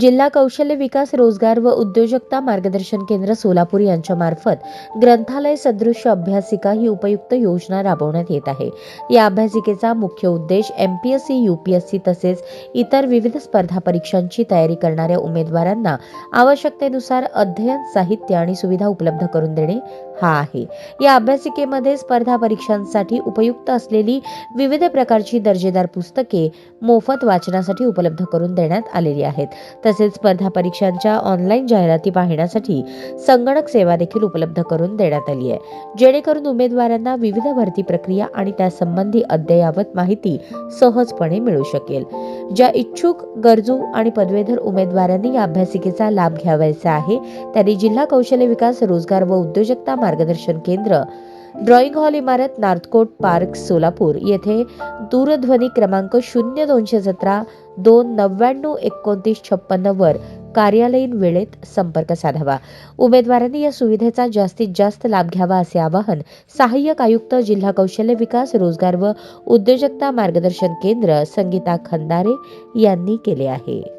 जिल्हा कौशल्य विकास रोजगार व उद्योजकता मार्गदर्शन केंद्र सोलापूर यांच्या मार्फत ग्रंथालय सदृश अभ्यासिका ही उपयुक्त योजना राबवण्यात येत आहे. या अभ्यासिकेचा मुख्य उद्देश M P S C U P S C तसेच इतर विविध स्पर्धा परीक्षांची तयारी करणाऱ्या उमेदवारांना आवश्यकतेनुसार अध्ययन साहित्य आणि सुविधा उपलब्ध करून देणे हा आहे. या अभ्यासिकेमध्ये स्पर्धा परीक्षांसाठी उपयुक्त असलेली विविध प्रकारची दर्जेदार पुस्तके मोफत वाचनासाठी उपलब्ध करून देण्यात आलेली आहेत. तसेच स्पर्धा परीक्षांच्या ऑनलाईन जाहिराती पाहण्यासाठी संगणक सेवा देखील उपलब्ध करून देण्यात आली आहे. जेणेकरून उमेदवारांना विविध भरती प्रक्रिया आणि त्यासंबंधी अद्ययावत माहिती सहजपणे मिळू शकेल. ज्या इच्छुक गरजू आणि पदवीधर उमेदवारांनी या अभ्यासिकेचा लाभ घ्यावायचा आहे त्यांनी जिल्हा कौशल्य विकास रोजगार व उद्योजकता मार्गदर्शन केंद्र ड्रॉइंग हॉल इमारत नार्थकोट पार्क सोलापूर. येथे दूरध्वनी क्रमांक शून्य दोनशे सतरा दोन नव्याण्णव एकोणतीस छप्पन्नवर कार्यालयीन वेळेत संपर्क साधावा. उमेदवारांनी या सुविधेचा जास्तीत जास्त लाभ घ्यावा असे आवाहन सहाय्यक आयुक्त जिल्हा कौशल्य विकास रोजगार व उद्योजकता मार्गदर्शन केंद्र संगीता खंदारे यांनी केले आहे.